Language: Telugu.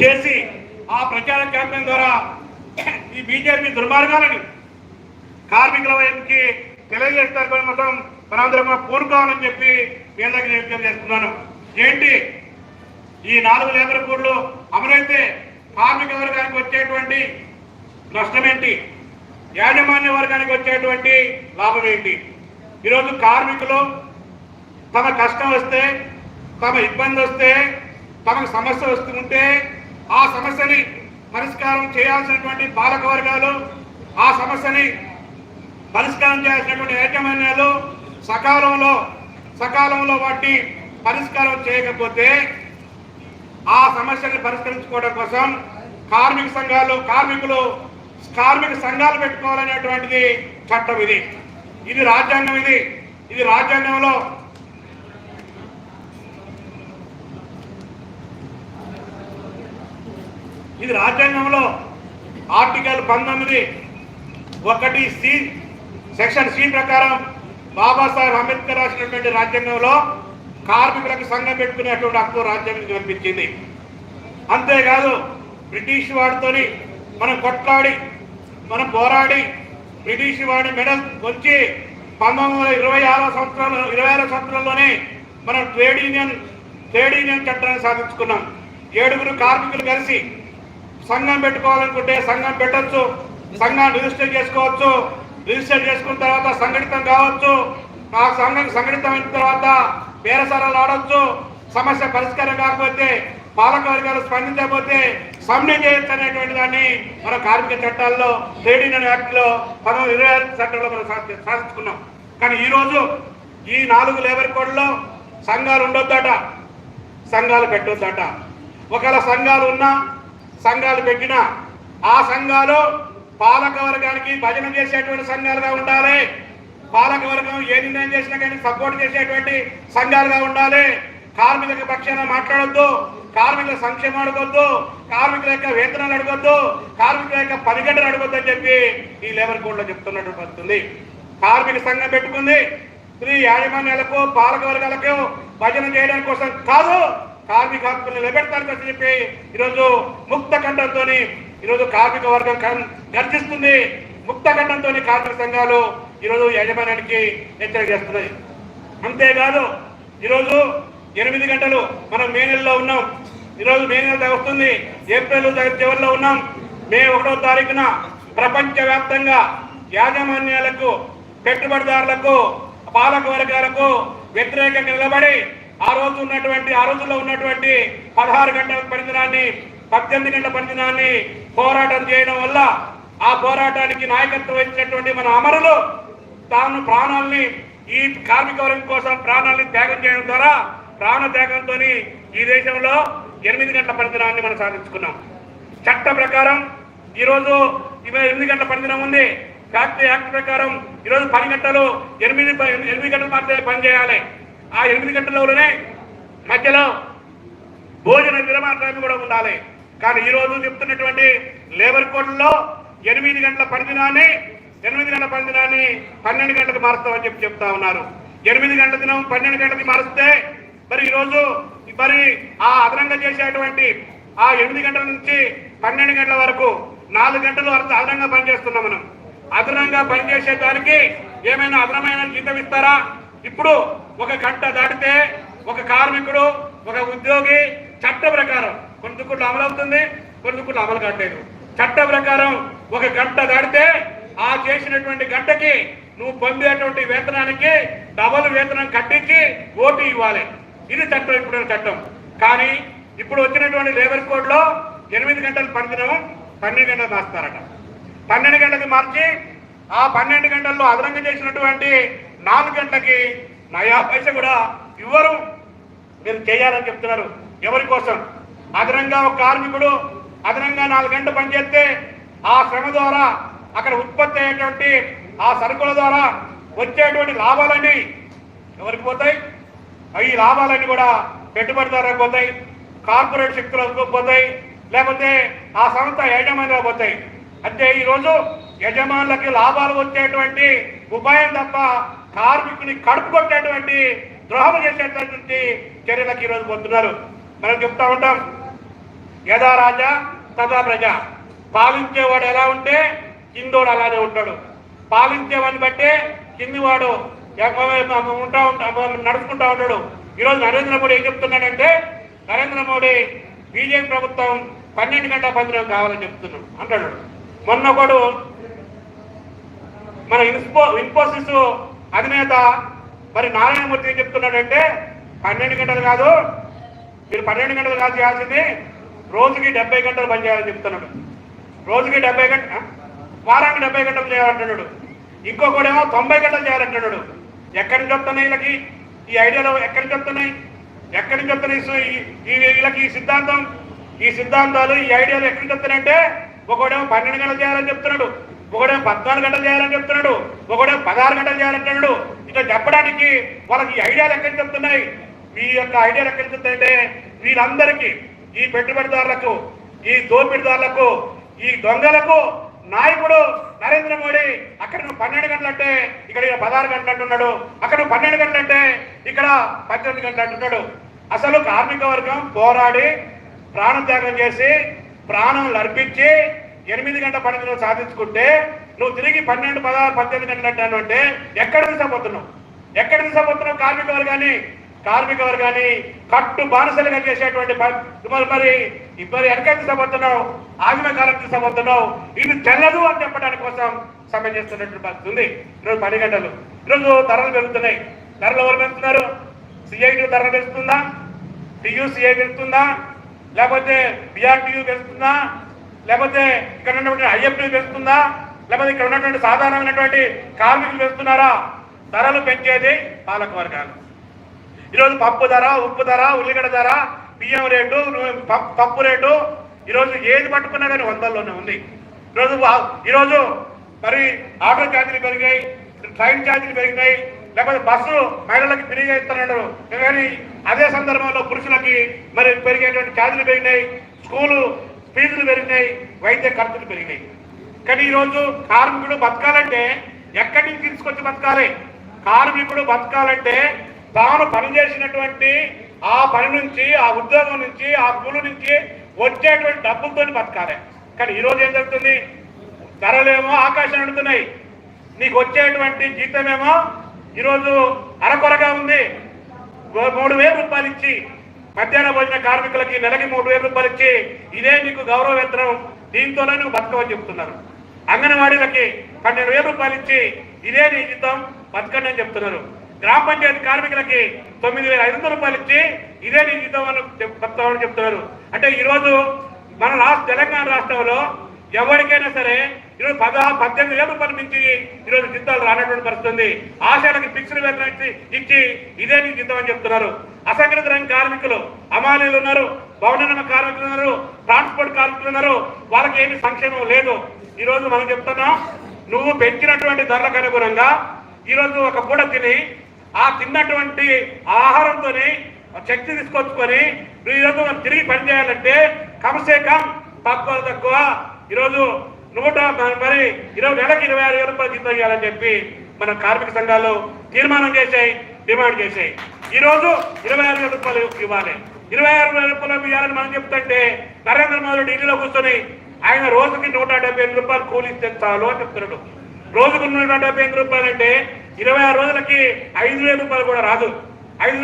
చేసి ఆ ప్రచార క్యాంపెయిన్ ద్వారా ఈ బీజేపీ దుర్మార్గాలని కార్మికుల వైపుకి తెలియజేస్తారు మొత్తం. మనందరం కోరుకోవాలని పూనుకోవాలని చెప్పి మీ దగ్గర విజ్ఞప్తి చేస్తున్నాను. ఏంటి? ఈ నాలుగు లేబర్ కోడ్లు అమలైతే కార్మిక వర్గానికి వచ్చేటువంటి నష్టం ఏంటి? యాజమాన్య వర్గానికి వచ్చేటువంటి లాభం ఏంటి? ఈరోజు కార్మికులు తమ కష్టం వస్తే తమ ఇబ్బంది వస్తే తమకు సమస్య వస్తుంటే ఆ సమస్యని పరిష్కారం చేయాల్సినటువంటి పాలక వర్గాలు ఆ సమస్యని పరిష్కారం చేయాల్సినటువంటి యాజమాన్యాలు సకాలంలో సకాలంలో వాటిని పరిష్కారం చేయకపోతే ఆ సమస్యని పరిష్కరించుకోవడం కోసం కార్మిక సంఘాలు కార్మికులు కార్మిక సంఘాలు పెట్టుకోవాలనేటువంటిది చట్టం ఇది. ఇది రాజ్యాంగం ఇది. ఇది రాజ్యాంగంలో ఇది రాజ్యాంగంలో ఆర్టికల్ పంతొమ్మిది ఒకటి సి సెక్షన్ సి ప్రకారం బాబాసాహెబ్ అంబేద్కర్ రాసినటువంటి రాజ్యాంగంలో కార్మికులకు సంఘం పెట్టుకునేటువంటి హక్కు రాజ్యాంగం కల్పించింది. అంతేకాదు బ్రిటిష్ వాడితోని మనం కొట్లాడి మనం పోరాడి బ్రిటిష్ వాడి మెడల్ వచ్చి పంతొమ్మిది వందల ఇరవై ఆరో సంవత్సరంలో ఇరవై ఆరో సంవత్సరంలోనే మనం ట్రేడ్ యూనియన్ ట్రేడ్ యూనియన్ చట్టాన్ని సాధించుకున్నాం. ఏడుగురు కార్మికులు కలిసి సంఘం పెట్టుకోవాలనుకుంటే సంఘం పెట్టచ్చు. సంఘాన్ని రిజిస్టర్ చేసుకోవచ్చు. రిజిస్టర్ చేసుకున్న తర్వాత సంఘటితం కావచ్చు. ఆ సంఘం సంఘటితం అయిన తర్వాత బేరసారాలు ఆడవచ్చు సమస్య పరిష్కారం కాకపోతే పాలకవర్గాలు స్పందించకపోతే సమ్మె చేయొచ్చు అనేటువంటి దాన్ని మన కార్మిక చట్టాల్లో ట్రేడ్ యూనియన్ యాక్ట్లో పంతొమ్మిది ఇరవై ఆరు చట్టంలో మనం సాధించుకున్నాం. కానీ ఈరోజు ఈ నాలుగు లేబర్ కోడ్లో సంఘాలు ఉండొద్దట. సంఘాలు పెట్టొద్దట. ఒకవేళ సంఘాలు ఉన్నా సంఘాలు పెట్టినా ఆ సంఘాలు పాలక వర్గానికి భజన చేసేటువంటి సంఘాలుగా ఉండాలి. పాలక వర్గం ఏ నిర్ణయం చేసినా కానీ సపోర్ట్ చేసేటువంటి సంఘాలుగా ఉండాలి. కార్మికుల పక్షాన మాట్లాడొద్దు. కార్మికుల సంక్షేమం అడగొద్దు. కార్మికుల యొక్క వేతనాలు అడగొద్దు. కార్మికుల యొక్క పనిగంటలు అడగొద్దు అని చెప్పి ఈ లేబర్ కోడ్లో చెప్తున్నట్టు పడుతుంది. కార్మిక సంఘం పెట్టుకుంది. స్త్రీ యాజమాన్యాలకు పాలక వర్గాలకు భజన చేయడానికి కోసం కాదు. కార్మిక హక్కులు నిలబెడతానికి చెప్పి ఈరోజు ముక్త ఖండంతో ఈరోజు కార్మిక వర్గం గర్జిస్తుంది. ముక్త ఖండంతో కార్మిక సంఘాలు ఈరోజు యజమానికి హెచ్చరిక చేస్తున్నాయి. అంతేకాదు ఈరోజు ఎనిమిది గంటలు మనం మే నెలలో ఉన్నాం. ఈరోజు మే నెల వస్తుంది. ఏప్రిల్ చివరిలో ఉన్నాం. మే ఒకటో తారీఖున ప్రపంచవ్యాప్తంగా యాజమాన్యాలకు పెట్టుబడిదారులకు పాలక వర్గాలకు వ్యతిరేకంగా నిలబడి ఆ రోజు ఉన్నటువంటి ఆ రోజుల్లో ఉన్నటువంటి పదహారు గంటల పనిదినాన్ని పద్దెనిమిది గంటల పనిదినాన్ని పోరాటం చేయడం వల్ల ఆ పోరాటానికి నాయకత్వం వహించినటువంటి మన అమరులు తాను ప్రాణాలని ఈ కార్మిక వర్గం కోసం ప్రాణాలని త్యాగం చేయడం ద్వారా ప్రాణ త్యాగంతో ఈ దేశంలో ఎనిమిది గంటల పనిదినాన్ని మనం సాధించుకున్నాం. చట్ట ప్రకారం ఈరోజు ఇరవై ఎనిమిది గంటల పనిదినం ఉంది. ఫ్యాక్టరీ యాక్ట్ ప్రకారం ఈరోజు పని గంటలు ఎనిమిది ఎనిమిది గంటలు మాత్రమే పని చేయాలి. ఆ ఎనిమిది గంటలలోనే మధ్యలో భోజన విరమణ టైం కూడా ఉండాలి. కానీ ఈ రోజు చెప్తున్నటువంటి లేబర్ కోడ్లో ఎనిమిది గంటల పనిదినాన్ని ఎనిమిది గంటల పనిదినాన్ని పన్నెండు గంటలకు మారుస్తామని చెప్పి చెప్తా ఉన్నారు. ఎనిమిది గంటల దినం పన్నెండు గంటలకి మారుస్తే మరి ఈరోజు మరి ఆ అదనంగా చేసేటువంటి ఆ ఎనిమిది గంటల నుంచి పన్నెండు గంటల వరకు నాలుగు గంటలు వరకు అదనంగా పనిచేస్తున్నాం మనం. అదనంగా పనిచేసే దానికి ఏమైనా అదనమైన జీతం ఇస్తారా? ఇప్పుడు ఒక గంట దాటితే ఒక కార్మికుడు ఒక ఉద్యోగి చట్ట ప్రకారం కొన్ని దుక్కులు అమలవుతుంది అవుతుంది కొన్ని దుక్కులు అమలు కావట్లేదు. చట్ట ప్రకారం ఒక గంట దాటితే ఆ చేసినటువంటి గంటకి నువ్వు పొందేటువంటి వేతనానికి డబల్ వేతనం కట్టించి ఓటు ఇవ్వాలి. ఇది చట్టం ఇప్పుడు చట్టం. కానీ ఇప్పుడు వచ్చినటువంటి లేబర్ కోడ్లో ఎనిమిది గంటలు పనిదినం పన్నెండు గంటలు దాస్తారట పన్నెండు గంటలకు మార్చి ఆ పన్నెండు గంటల్లో అదనంగా చేసినటువంటి నాలుగు గంటలకి నయా పైస కూడా ఇవ్వరు. మీరు చేయాలని చెప్తున్నారు. ఎవరి కోసం? అదనంగా ఒక కార్మికుడు అదనంగా నాలుగు గంటలు పనిచేస్తే ఆ శ్రమ ద్వారా అక్కడ ఉత్పత్తి అయ్యేటువంటి ఆ సరుకుల ద్వారా వచ్చేటువంటి లాభాలన్నీ ఎవరికి పోతాయి? ఈ లాభాలన్నీ కూడా పెట్టుబడిదారులకు పోతాయి కార్పొరేట్ శక్తులకు పోతాయి లేకపోతే ఆ సంస్థ యజమానులకు పోతాయి. అంటే ఈరోజు యజమానులకి లాభాలు వచ్చేటువంటి ఉపాయం తప్ప కార్మికుని కడుపు కొట్టేటువంటి ద్రోహం చేసేటటువంటి చర్యలకు ఈరోజు పొందుతున్నారు మనం చెప్తా ఉంటాం యథా రాజా తథా ప్రజ. పాలించేవాడు ఎలా ఉంటే కిందోడు అలానే ఉంటాడు. పాలించేవాడిని బట్టే కిందివాడు ఉంటా ఉంటా నడుచుకుంటా ఉంటాడు. ఈరోజు నరేంద్ర మోడీ ఏం చెప్తున్నాడంటే నరేంద్ర మోడీ బీజేపీ ప్రభుత్వం పన్నెండు గంటల పంద్రం కావాలని చెప్తున్నాడు. అంటాడు. మొన్న ఒకడు మన ఇన్స్పో ఇన్ఫోసిస్ అధినేత మరి నారాయణమూర్తి ఏం చెప్తున్నాడంటే పన్నెండు గంటలు కాదు మీరు పన్నెండు గంటలు కాదు చేయాల్సింది రోజుకి డెబ్బై గంటలు పనిచేయాలని చెప్తున్నాడు. రోజుకి డెబ్బై గంట వారానికి డెబ్బై గంటలు చేయాలంటున్నాడు. ఇంకొకడేమో తొంభై గంటలు చేయాలంటున్నాడు. ఎక్కడి నుంచి వస్తున్నాయి వీళ్ళకి? ఈ ఐడియాలో ఎక్కడి నుంచి వస్తున్నాయి? ఎక్కడి నుంచి వస్తున్నాయి? సో ఈ- వీళ్ళకి ఈ సిద్ధాంతం? ఈ సిద్ధాంతాలు ఈ ఐడియాలు ఎక్కడి నుంచి వస్తున్నాయంటే ఒకడేమో పన్నెండు గంటలు చేయాలని చెప్తున్నాడు. ఒకడే పద్నాలుగు గంటలు చేయాలని చెప్తున్నాడు ఒకడే పదహారు గంటలు చేయాలంటున్నాడు ఇట్లా చెప్పడానికి వాళ్ళకి ఈ ఐడియాలు ఎక్కడి చెప్తున్నాయి. మీ యొక్క ఐడియాలు ఎక్కడి చెప్తాయంటే వీళ్ళందరికీ ఈ పెట్టుబడిదారులకు ఈ దోపిడిదారులకు ఈ దొంగలకు నాయకుడు నరేంద్ర మోడీ అక్కడ నువ్వు పన్నెండు గంటలు అంటే ఇక్కడ పదహారు గంటలు అంటున్నాడు అక్కడ నువ్వు పన్నెండు గంటలు అంటే ఇక్కడ పద్దెనిమిది గంటలు అంటున్నాడు. అసలు కార్మిక వర్గం పోరాడి ప్రాణత్యాగం చేసి ప్రాణం అర్పించి ఎనిమిది గంటల పన్నెండు సాధించుకుంటే నువ్వు తిరిగి పన్నెండు పదహారు పద్దెనిమిది గంటలు అంటాను అంటే ఎక్కడ తీసుకుపోతున్నావు ఎక్కడ తీసుకుపోతున్నావు కార్మిక వర్గాన్ని కార్మిక వర్గాన్ని కట్టు బానిసలుగా చేసేటువంటి మరి మరి ఎక్కడ వెనక తీసుకుపోతున్నావు ఆగిన కాలం తీసుకుపోతున్నావు ఇది తెల్లదు అని చెప్పడానికి కోసం సమ్మె చేస్తున్నటువంటి పరిస్థితి ఉంది. ఈరోజు పది గంటలు. ఈరోజు ధరలు పెరుగుతున్నాయి. ధరలు ఎవరు పెరుగుతున్నారు సిఐటి ధరలు పెరుగుతుందా టియూసీఐ పెరుగుతుందా లేకపోతే బిఆర్టీయూ పెరుగుతుందా లేకపోతే ఇక్కడ ఉన్నటువంటి ఐఎఫ్టీ పెంచుతుందా లేకపోతే ఇక్కడ ఉన్నటువంటి సాధారణమైనటువంటి కార్మికులు పెంచుతున్నారా ధరలు పెంచేది పాలక వర్గాలు ఈరోజు పప్పు ధర ఉప్పు ధర ఉల్లిగడ్డ ధర బియ్యం రేటు పప్పు రేటు ఈరోజు ఏది పట్టుకున్నా కానీ వందల్లోనే ఉంది. ఈరోజు వా- ఈరోజు మరి ఆటో ఛార్జీలు పెరిగాయి ట్రైన్ ఛార్జీలు పెరిగినాయి లేకపోతే బస్సు మహిళలకు ఫ్రీగా ఇస్తున్నారు. కానీ అదే సందర్భంలో పురుషులకి మరి పెరిగేటువంటి ఛార్జీలు పెరిగినాయి. స్కూలు ఫీజులు పెరిగినాయి వైద్య ఖర్చులు పెరిగినాయి. కానీ ఈరోజు కార్మికుడు బతకాలంటే ఎక్కడి నుంచి తీసుకొచ్చి బతకాలి? కార్మికుడు బతకాలంటే తాను పనిచేసినటువంటి ఆ పని నుంచి ఆ ఉద్యోగం నుంచి ఆ కూలి నుంచి వచ్చేటువంటి డబ్బులతో బతకాలి. కానీ ఈరోజు ఏం జరుగుతుంది? ధరలేమో ఆకాశం అడుగుతున్నాయి. నీకు వచ్చేటువంటి జీతమేమో ఈరోజు అరకొరగా ఉంది. మూడు వేల రూపాయలు ఇచ్చి మధ్యాహ్న భోజన కార్మికులకి నెలకి మూడు వేల రూపాయలు ఇచ్చి ఇదే నీకు గౌరవ వేతనం దీంతోనే నువ్వు బతకవని చెప్తున్నారు. అంగన్వాడీలకి పన్నెండు వేల రూపాయలు ఇచ్చి ఇదే నీ జీతం బతకండి అని చెప్తున్నారు. గ్రామ పంచాయతీ కార్మికులకి తొమ్మిది వేల ఐదు వందల రూపాయలు ఇచ్చి ఇదే నీ జీతం అని చెప్- బతకమని చెప్తున్నారు. అంటే ఈరోజు మన రాష్ట్ర తెలంగాణ రాష్ట్రంలో ఎవరికైనా సరే ఈరోజు పదహారు పద్దెనిమిది వేల రూపాయలు మించి ఈరోజు జీతాలు రానటువంటి పరిస్థితుంది. ఆశాలకి ఫిక్స్డ్ వేతనం ఇచ్చి ఇచ్చి ఇదే నీ జీతం అని చెప్తున్నారు. అసంఘటిత రంగ కార్మికులు అమానీలు ఉన్నారు భవన నిర్మాణ కార్మికులు ఉన్నారు ట్రాన్స్పోర్ట్ కార్మికులు ఉన్నారు. వాళ్ళకి ఏమి సంక్షేమం లేదు. ఈరోజు మనం చెప్తున్నాం నువ్వు పెంచినటువంటి ధరలకు అనుగుణంగా ఈరోజు ఒక పూట తిని ఆ తిన్నటువంటి ఆహారంతోని శక్తి తీసుకొచ్చుకొని నువ్వు ఈరోజు మనం తిరిగి పని చేయాలంటే కమసే కమ్ తక్కువ తక్కువ. ఈరోజు నూట మరి ఇరవై నెలకి ఇరవై ఆరు వేల రూపాయలు జీతం ఇవ్వాలని చెప్పి మన కార్మిక సంఘాలు తీర్మానం చేశాయి డిమాండ్ చేశాయి. ఈ రోజు ఇరవై ఆరు వేల రూపాయలు ఇవ్వాలి. ఇరవై ఆరు వేల రూపాయలు ఇవ్వాలని మనం చెప్తుంటే నరేంద్ర మోదీ ఢిల్లీలో కూర్చొని ఆయన రోజుకి నూట డెబ్బై ఎనిమిది రూపాయలు కూలిస్తే చాలు అని చెప్తున్నాడు. రోజుకు నూట డెబ్బై ఎనిమిది రూపాయలు అంటే ఇరవై ఆరు రోజులకి ఐదు వేల రూపాయలు కూడా రాదు. ఐదు